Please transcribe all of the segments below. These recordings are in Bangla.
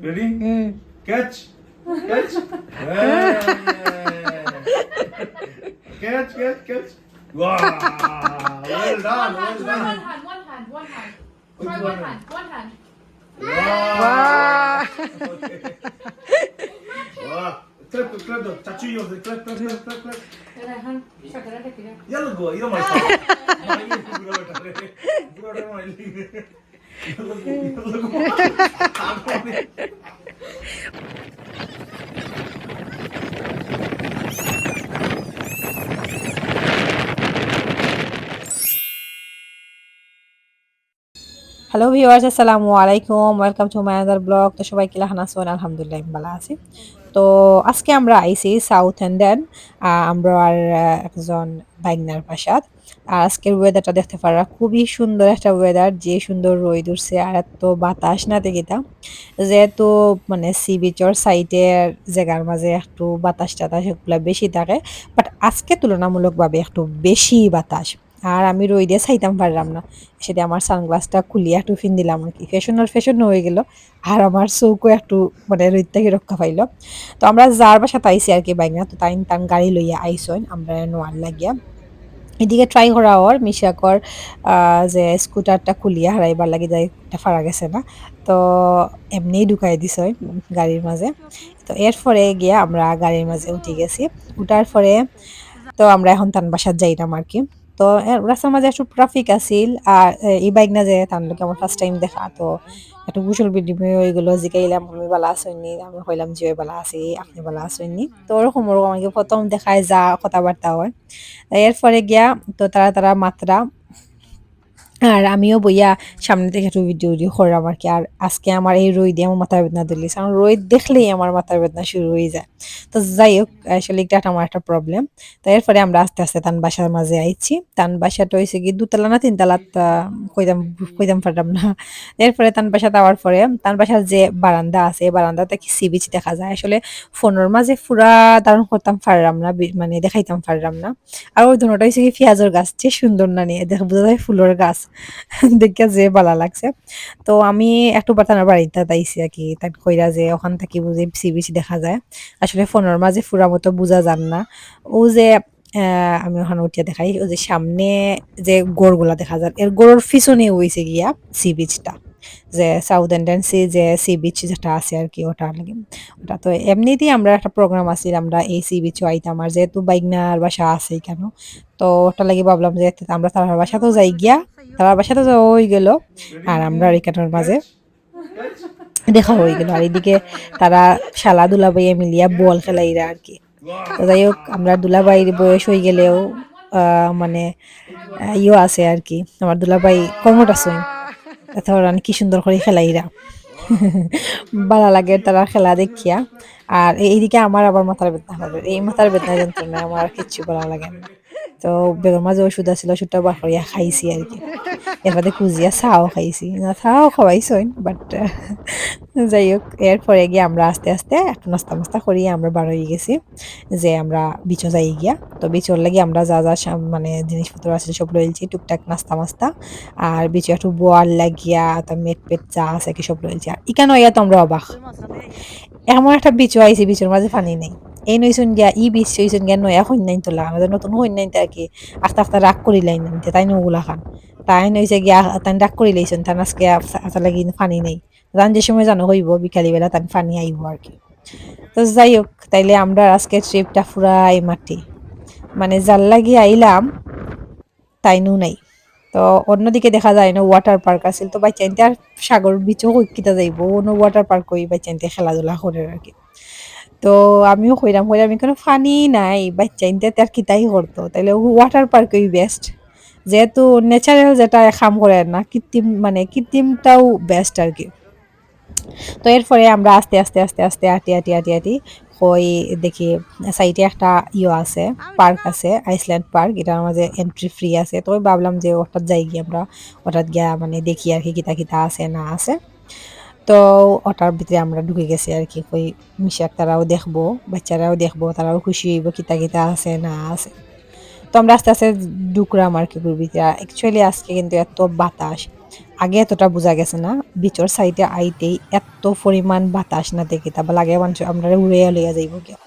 Ready? Ready catch, catch, catch, catch, catch! Wow! Well done, well done. One hand, one hand, one hand. Try one hand, one hand. Wow! Okay. wow. Clap, clap, clap. Touch you, clap, clap, clap, clap, clap. Yalla go, you're my son. You're my son. Hello viewers আসসালামু আলাইকুম। Welcome to my other blog তো সবাই কিলা হানাসোন আলহামদুলিল্লাহ ভালো আছি। তো আজকে আমরা আইসি সাউথ ইন্ডিয়ান আমরা আর একজন বাইগনার বাসাত আর আজকের ওয়েদারটা দেখতে পারা খুবই সুন্দর একটা ওয়েদার যে সুন্দর রোদ উঠছে আর এত বাতাস না দেখিতা যেহেতু মানে সি বিচর সাইডের জায়গার মাঝে একটু বাতাস টাতাস এগুলো বেশি থাকে বাট আজকে তুলনামূলকভাবে একটু বেশি বাতাস। আর আমি রই দিয়ে চাইতাম পারলাম না। সেটা আমার সানগ্লাসটা খুলিয়া একটু ফিন দিলাম আর কি। ফ্যাশনের ফ্যাশন হয়ে গেল। আর আমার চৌকো একটু মানে রোদ থেকে রক্ষা পাইল। তো আমরা যার বাসা পাইছি আর কি বাইক না তো তাই তান গাড়ি লইয়া আইসন। আমরা নোয়ার লাগিয়া। এদিকে ট্রাই করা ওর মিশাকর যে স্কুটারটা খুলিয়া হারাইবার লাগি যাই এটা ফারা গেছে না। তো এমনিই ঢুকাই দিছ গাড়ির মাঝে। তো এরপরে গিয়া আমরা গাড়ির মাঝে উঠে গেছি। উঠার পরে তো আমরা এখন তান বাসার যাইলাম আর কি। তো রাস্তার মাঝে একটু ট্রাফিক আছিল আর এই বাইক না যে তার লোক আমার ফার্স্ট টাইম দেখা। তো একটু গুসল বিনিময় হয়ে গেলো জিকাইলাম আমি বালা আসেননি আমি হইলাম যে বালা আছি। আপনি বালা আসেননি তো ওরকম ওরকম আমাকে প্রথম দেখায় যা কথাবার্তা হয়। এরপরে গিয়া তো তারা তারা মাত্রা আর আমিও বইয়া সামনে থেকে একটু ভিডিও ভিডিও করলাম আর কি আর আজকে আমার এই রোদ দিয়ে আমার মাথার বেদনা দিলিস কারণ রোদ দেখলেই আমার মাথার বেদনা শুরু হয়ে যায়। তো যাই হোক, আসলে এটা আমার একটা প্রবলেম তো এরপরে আমরা আস্তে আস্তে তান বাসার মাঝে আইছি। তান বাসাটা হয়েছে কি দুতলা না তিনতলা? কইতাম কইতাম পারলাম না। এরপরে তান বাসা যাওয়ার পরে তান বাসার যে বারান্দা আছে, এই বারান্দাতে কি সি বিচ দেখা যায়? আসলে ফোনের মাঝে পুরা ধারণ করতাম পারলাম না মানে দেখাইতাম পারলাম না। আর ওই ধরনটা হয়েছে কি পেঁয়াজের গাছ, যে সুন্দর না নিয়ে দেখা, বোঝা যায় ফুলের গাছ। দেখে যে ভালো লাগছে। তো আমি একটু বাতানোর বাড়িতে তাইছি আর কি তাই কইরা যে ওখান থেকে বুঝে সি বিচ দেখা যায়। আসলে ফোনের মাঝে ফুরা মতো বোঝা যান না। ও যে আমি ওখানে উঠিয়া দেখাই ওই যে সামনে যে গোড়গুলা দেখা যায় এর গোড়ের পিছনে হয়েছে গিয়া সি বিচটা যে সাউথ ইন্ডিয়ান যে সি বিচ যেটা আছে আর কি, ওটা লাগে। ওটা তো এমনিতেই আমরা একটা প্রোগ্রাম আছে আমরা এই সি বিচও আইতাম আর যেহেতু বাইকনার বাসা আছেই কেন? তো ওটা লাগে ভাবলাম যে আমরা তার বাসাতেও যাই গিয়া তার বাসাতেও যাওয়া হয়ে গেল। আর আমরা এখানের মাঝে দেখা হয়ে গেল। আর এদিকে তারা শালা দুলাবাই মিলিয়া বল খেলাইরা আর কি। তো যাই হোক, আমরা দুলাবাইয়ের বয়স হয়ে গেলেও মানে ইয়ে আছে আর কি। আমার দুলাবাই কর্মট আছে তারপর কি সুন্দর করে খেলাইরা ভালো লাগে তারা খেলা দেখিয়া। আর এইদিকে আমার আবার মাথার বেদনা হবে। এই মাথার বেদনা যন্ত্রণা আমার কিচ্ছু ভালো লাগে না। তো বেগর মাঝে ওষুধ আছিল ওষুধটা বার করিয়া খাইছি আর কি। এরপরে কুজিয়া চাও খাইছি। না চাও খাওয়াইছই বাট যাই হোক এরপরে গিয়ে আমরা আস্তে আস্তে একটু নাস্তা মাস্তা করিয়ে আমরা বার হয়ে গেছি, যে আমরা বিচো যাই গিয়া। তো বিচোর লাগি আমরা যা যা মানে জিনিসপত্র আছে সব লইছি টুকটাক নাস্তা মাস্তা। আর বিচো একটু বোয়ার লাগিয়া তার মেট পেট যা আছে কি সব লইছি আর ইকানো ইয়া তো আমরা অবাক। এমন একটা বিচো আইছি বিচোর মাঝে পানি নেই। এই নইছুন গিয়া, ই বিচ হইছুন গিয়া, নয়া হইন তোলা আমাদের নতুন নাই আর কি আস্তে আস্তে রাগ করি লাইন তাই নগুলা খান তাই নইছে গিয়া, তাই রাগ করি লাইছুন তান আজকে আসার লাগি পানি নেই। জান যে সময় জানো হইব, বিকালি বেলা তান পানি আইব আর কি তো যাই হোক তাইলে আমরা আজকে ট্রিপটা ফুরাই মাটি মানে যার লাগি আইলাম তাইনু নাই। তো অন্যদিকে দেখা যায় না ওয়াটার পার্ক আছিল, তো বাচ্চাইনতে আর সাগর বিচও কিতা যাইব অন্য ওয়াটার পার্ক কই বাচ্চাইনতে খেলাধুলা করে আর কি তো আমিও কইরাম কইরাম এখানে ফানি নাই বাচ্চাইনতে তার কিতাই করতো। তাইলে ওয়াটার পার্কই বেস্ট যেহেতু ন্যাচারাল যেটা খাম করে না, কৃত্রিম মানে কৃত্রিমটাও বেস্ট আর কি। তো এরপরে আমরা আস্তে আস্তে আস্তে আস্তে আটি আটি আটি আটি হই দেখি সাইডে একটা ইয়ে আছে পার্ক আছে আইসল্যান্ড পার্ক এটার মাঝে এন্ট্রি ফ্রি আছে। তো ভাবলাম যে ওটার যাই গিয়ে আমরা, ওটার গিয়া মানে দেখি আর কি কিতা কিতা আছে, না আছে। তো ওটার ভিতরে আমরা ঢুকে গেছি আর কি, কই মিশাক তারাও দেখব, বাচ্চারাও দেখব, তারাও খুশি হইব কিতা কিতা আছে না আছে। তো আমরা আস্তে আস্তে ঢুকলাম আর কি ভিতরে। অ্যাকচুয়ালি আজকে কিন্তু এত বাতাস, আগে এতটা বোঝা গেছে না, বিচর সাইডে আইতেই এত পরিমাণ বাতাস না দেখি তা বা লাগে মানুষ আমরা উড়ে লইয়া যাইব গিয়া।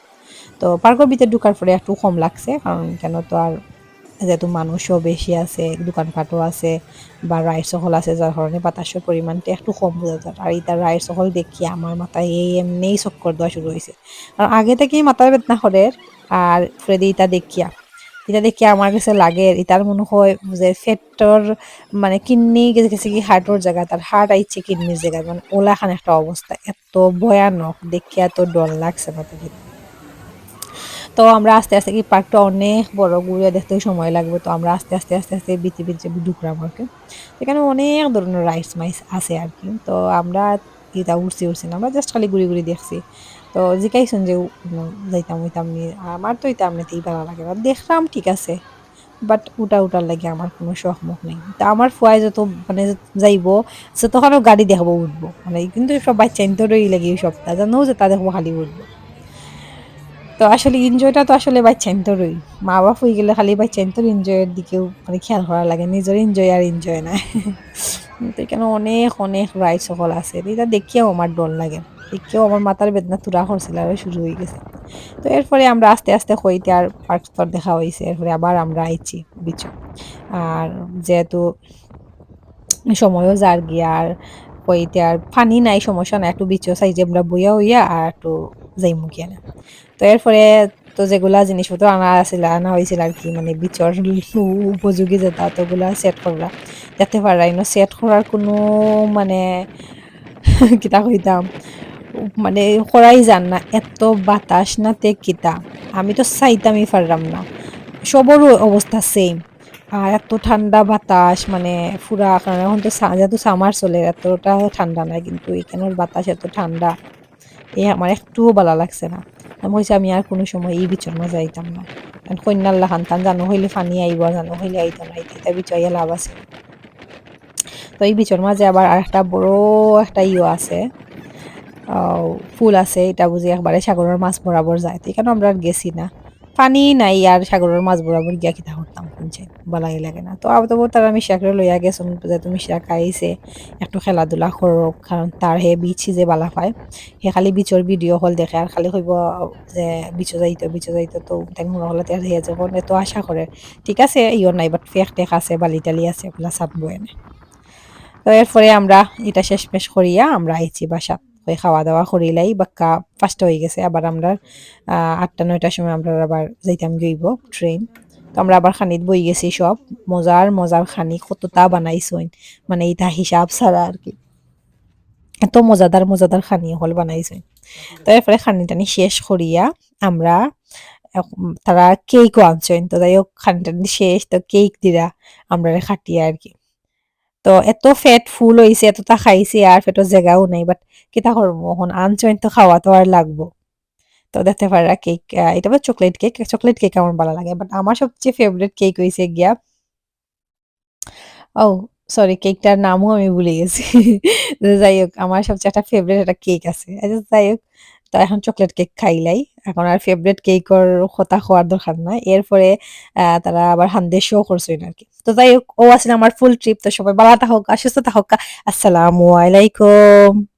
তো পার্কের ভিতরে ঢুকার পরে একটু কম লাগছে, কারণ কেন তো আর যেহেতু মানুষও বেশি আছে দোকানপাটও আছে বা রাইড সকল আছে, যার কারণে বাতাসের পরিমাণটা একটু কম বোঝা যায়। আর এটা রাইড সকল দেখি আমার মাথায় এই এমনিই চক্কর দেওয়া শুরু হয়েছে। আর আগে থেকেই মাথার বেদনা করে। আর ফ্রেদি ইটা দেখিয়া এটা দেখি আমার কাছে লাগে এটার মনে হয় যে ফেটর মানে কিডনি গেছে কি হার্টর জায়গা তার হার্ট আইছে কিডনির জায়গায় মানে ওলাখান একটা অবস্থা, এত ভয়ানক, দেখিয়া এত ডর লাগছে দেখি তো আমরা আস্তে আস্তে কি পার্কটা অনেক বড় ঘুরে দেখতে সময় লাগবে, তো আমরা আস্তে আস্তে আস্তে আস্তে বিচে বিচে ঢুকলাম আর কি। এখানে অনেক ধরনের রাইডস মাইস আছে আর কি, তো আমরা এটা উঠছি উঠছি না, আমরা জাস্ট খালি ঘুরি ঘুরি দেখছি। তো জিকাইছেন যে যাইতাম হইতাম নি আমার তো এটা এমনিতেই ভালো লাগে না, দেখলাম ঠিক আছে বাট উটা উটার লাগে আমার কোনো শখ মুখ নেই। তা আমার ফুয়াই যত মানে যাইব সে তখনও গাড়ি দেখব উঠবো মানে কিন্তু সব বাচ্চা ইন্তরই লাগে এই সপ্তাহ জানো যে তা দেখব খালি উঠবো। তো আসলে এনজয়টা তো আসলে বাচ্চান্তরই মা বাপ হয়ে গেলে খালি বাচ্চান্তর এনজয়ের দিকেও মানে খেয়াল করা লাগে, নিজের এনজয় আর এনজয় নাই তো এখানে অনেক অনেক রাইড সকল আছে। এটা দেখিয়েও আমার ডর লাগে। দেখিয়েও আমার মাথার বেদনা তুরা করছিল আর শুরু হয়ে গেছে। তো এরপরে আমরা আস্তে আস্তে হইতে আর পার্ক স্তর দেখা হয়েছে এরপরে আবার আমরা আইছি বিচু আর যেহেতু সময়ও যার গিয়া আর হইতে আর পানি নাই, সমস্যা নাই, একটু বিচও সাইজে আমরা বইয়া হইয়া আর একটু যাই মুখিয়া না। তো এরপরে তো যেগুলা জিনিসপত্র আনা আছিল, আনা হয়েছিল আর কি মানে বিচর উপযোগী যেটা তো ওগুলা সেট করা। যাতে পারাই না সেট করার কোনো মানে কিতা কইতাম মানে করাই যান না, এত বাতাস না তে কিতা। আমি তো চাইতামই পারলাম না। সবরও অবস্থা সেম আর এত ঠান্ডা বাতাস মানে পুরা কারণ এখন তো যেহেতু সামার চলে, এতটা ঠান্ডা নাই কিন্তু এখানের বাতাস এত ঠান্ডা, এ আমার একটুও ভালো লাগছে না। আমি কইছি, আমি আর কোনো সময় এই বিচর মাঝে আইতাম না। কারণ কন্যার লাহান তান জানো হইলে ফানি আইব, জানো হইলে আইতাম না আইতে বিচয়ে লাভ আছে। তো এই বিচর মাঝে আবার আরেকটা বড় একটা ইয়ে আছে ফুল আছে, এটা বুঝি একবারে সাগরের মাছ বরাবর যায়। তো এখানে আমরা আর গেছি না। পানি নাই আর সাগরের মাছ বরাবর গিয়া কিতা করতাম শুনছে বালাই লাগে না। তো আবার তো তারা মিশাকরে লইয়া যে তুমি মিশা খাইছে একটু খেলাধুলা করক কারণ তার হে বিচি যে বালা পায় সে খালি বিচর ভিডিও হল দেখে আর খালি কইব যে বিচো যাইতো বিচো যাইতো, তো তাই মনে হলে তার হে যখন এত আশা করে ঠিক আছে ইয় নাই বাট ফেক টেক আছে, বালি টালি আছে ওগুলা চাপবো এনে তো এরপরে আমরা এটা শেষ পেশ করিয়া আমরা আইছি বাসা ওই খাওয়া দাওয়া করিলাই বাক্কা ফার্স্ট হয়ে গেছে। আবার আমরা আটটা নয়টার সময় আমরা আবার যাইতাম গইব ট্রেন তো আমরা আবার খানিত বই গেছি সব। মজার মজার খানি কতটা বানাইছইন। মানে এটা হিসাব ছাড়া আর কি। এত মজাদার মজাদার খানি হল বানাইছইন। তো এরপরে খানি টানি শেষ করিয়া আমরা তারা কেকও আনছেন তো যাই হোক খানি টানি শেষ, তো কেক দিরা আমরা খাটিয়া আর কি। তো এত ফেট ফুল হয়েছে এতটা খাইছে, আর ফেটের জায়গাও নাই বাট কিতা করব? এখন আনছেন তো খাওয়া তো আর লাগবো। তো দেখতে পারা কেক এটা আবার চকলেট কেক চকলেট কেক আমার ভালো লাগে বাট আমার সবচেয়ে ফেভারিট কেক হয়েছে গিয়া, ও সরি কেকটার নামও আমি ভুলে গেছি। যাই হোক, আমার সবচেয়ে একটা ফেভারিট একটা কেক আছে। যাই হোক, তো এখন চকলেট কেক খাইলাই এখন আর ফেভারিট কেকর কথা খাওয়ার দরকার নাই। এরপরে তারা আবার হান্দে শো করছেন আর কি তো যাই হোক, ও আসলে আমার ফুল ট্রিপ তো সবাই ভালো থাকুক আর সুস্থ থাকুক আসসালামু আলাইকুম।